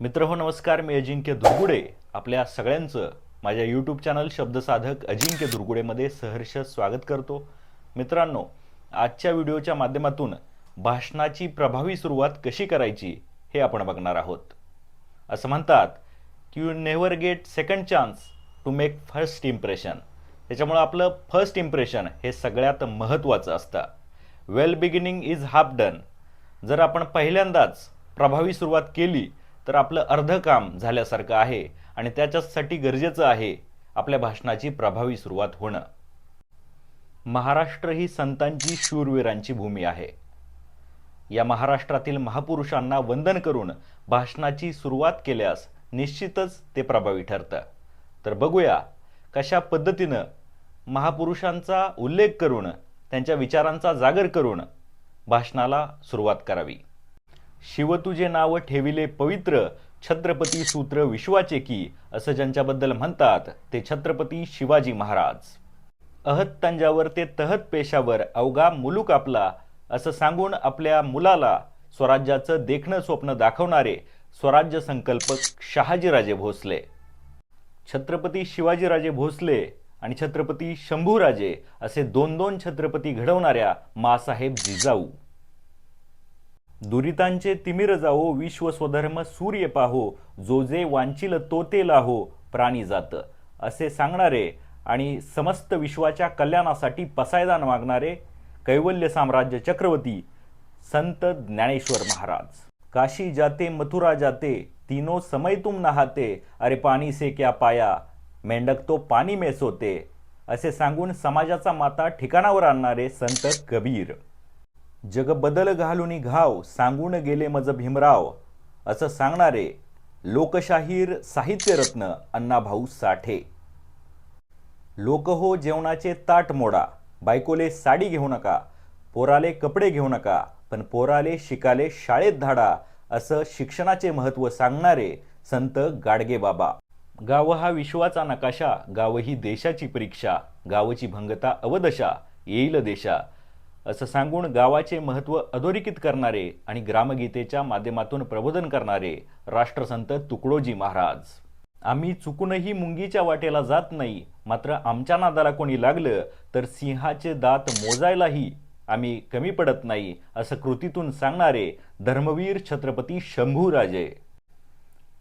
मित्र हो नमस्कार. मी अजिंक्य दुर्गुडे. आपल्या सगळ्यांचं माझ्या यूट्यूब चॅनल शब्दसाधक अजिंक्य दुर्गुडेमध्ये सहर्ष स्वागत करतो. मित्रांनो आजच्या व्हिडिओच्या माध्यमातून भाषणाची प्रभावी सुरुवात कशी करायची हे आपण बघणार आहोत. असं म्हणतात की you never get second chance to make first impression त्याच्यामुळं आपलं फर्स्ट इम्प्रेशन हे सगळ्यात महत्त्वाचं असतं. Well beginning is half done जर आपण पहिल्यांदाच प्रभावी सुरुवात केली तर आपलं अर्ध काम झाल्यासारखं आहे आणि त्याच्यासाठी गरजेचं आहे आपल्या भाषणाची प्रभावी सुरुवात होणं. महाराष्ट्र ही संतांची शूरवीरांची भूमी आहे. या महाराष्ट्रातील महापुरुषांना वंदन करून भाषणाची सुरुवात केल्यास निश्चितच ते प्रभावी ठरतं. तर बघूया कशा पद्धतीनं महापुरुषांचा उल्लेख करून त्यांच्या विचारांचा जागर करून भाषणाला सुरुवात करावी. शिव तुझे नाव ठेविले पवित्र छत्रपती सूत्र विश्वाचे की असं ज्यांच्याबद्दल म्हणतात ते छत्रपती शिवाजी महाराज. अहत तंजावर ते तहत पेशावर अवघा मुलूक आपला असं सांगून आपल्या मुलाला स्वराज्याचं देखणं स्वप्न दाखवणारे स्वराज्य संकल्पक शहाजीराजे भोसले. छत्रपती शिवाजीराजे भोसले आणि छत्रपती शंभूराजे असे दोन दोन छत्रपती घडवणाऱ्या मासाहेब जिजाऊ. दुरितांचे तिमिर जाहो विश्व स्वधर्म सूर्य पाहो जो जे वांचिल तो ते लाहो प्राणी जात. असे सांगणारे आणि समस्त विश्वाच्या कल्याणासाठी पसायदान मागणारे कैवल्य साम्राज्य चक्रवर्ती संत ज्ञानेश्वर महाराज. काशी जाते मथुरा जाते तीनो समय तुम नहाते अरे पाणी से क्या पाया मेंढक तो पाणी में सोते असे सांगून समाजाचा माता ठिकाणावर आणणारे संत कबीर. जग बदल घालून घाव सांगून गेले मज भीमराव. असं सांगणारे लोकशाहीर साहित्यरत्न अण्णाभाऊ साठे. लोक हो जेवणाचे ताट मोडा बायकोले साडी घेऊ नका पोराले कपडे घेऊ नका पण पोराले शिकाले शाळेत धाडा असं शिक्षणाचे महत्त्व सांगणारे संत गाडगे बाबा. गाव हा विश्वाचा नकाशा गाव ही देशाची परीक्षा गावची भंगता अवदशा येईल देशा. असं सांगून गावाचे महत्त्व अधोरेखित करणारे आणि ग्रामगीतेच्या माध्यमातून प्रबोधन करणारे राष्ट्रसंत तुकडोजी महाराज. आम्ही चुकूनही मुंगीच्या वाटेला जात नाही मात्र आमच्या नादाला कोणी लागलं तर सिंहाचे दात मोजायलाही आम्ही कमी पडत नाही असं कृतीतून सांगणारे धर्मवीर छत्रपती शंभूराजे.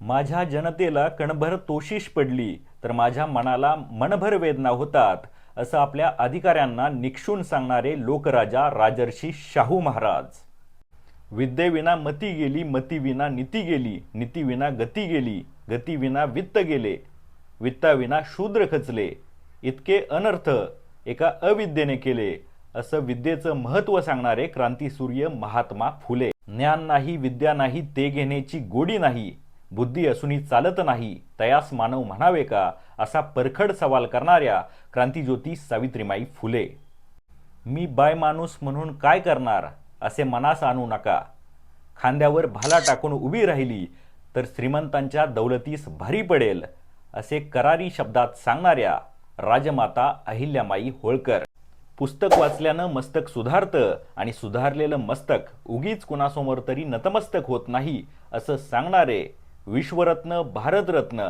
माझ्या जनतेला कणभर तोशिष पडली तर माझ्या मनाला मनभर वेदना होतात असं आपल्या अधिकाऱ्यांना निक्षून सांगणारे लोकराजा राजर्षी शाहू महाराज. विद्येविना मती गेली मतीविना नीती गेली नीतीविना गती गेली गतीविना वित्त गेले वित्ताविना शूद्र खचले इतके अनर्थ एका अविद्येने केले असं विद्येचं महत्त्व सांगणारे क्रांतीसूर्य महात्मा फुले. ज्ञान नाही विद्या नाही ते घेण्याची गोडी नाही बुद्धी असूनही चालत नाही तयास मानव म्हणावे का? असा परखड सवाल करणाऱ्या क्रांतीज्योती सावित्रीमाई फुले. मी बाय माणूस म्हणून काय करणार? असे मनास आणू नका. खांद्यावर भाला टाकून उभी राहिली तर श्रीमंतांच्या दौलतीस भारी पडेल असे करारी शब्दात सांगणाऱ्या राजमाता अहिल्यामाई होळकर. पुस्तक वाचल्यानं मस्तक सुधारतं आणि सुधारलेलं मस्तक उगीच कुणासमोर तरी नतमस्तक होत नाही असं सांगणारे विश्वरत्न भारतरत्न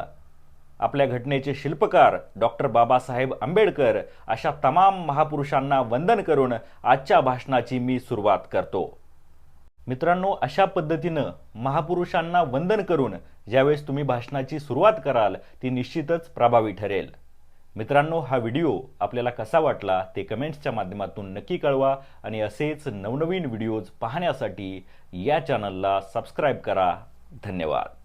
आपल्या घटनेचे शिल्पकार डॉक्टर बाबासाहेब आंबेडकर अशा तमाम महापुरुषांना वंदन करून आजच्या भाषणाची मी सुरुवात करतो. मित्रांनो अशा पद्धतीनं महापुरुषांना वंदन करून ज्यावेळेस तुम्ही भाषणाची सुरुवात कराल ती निश्चितच प्रभावी ठरेल. मित्रांनो हा व्हिडिओ आपल्याला कसा वाटला ते कमेंट्सच्या माध्यमातून नक्की कळवा आणि असेच नवनवीन व्हिडिओज पाहण्यासाठी या चॅनलला सबस्क्राईब करा. धन्यवाद.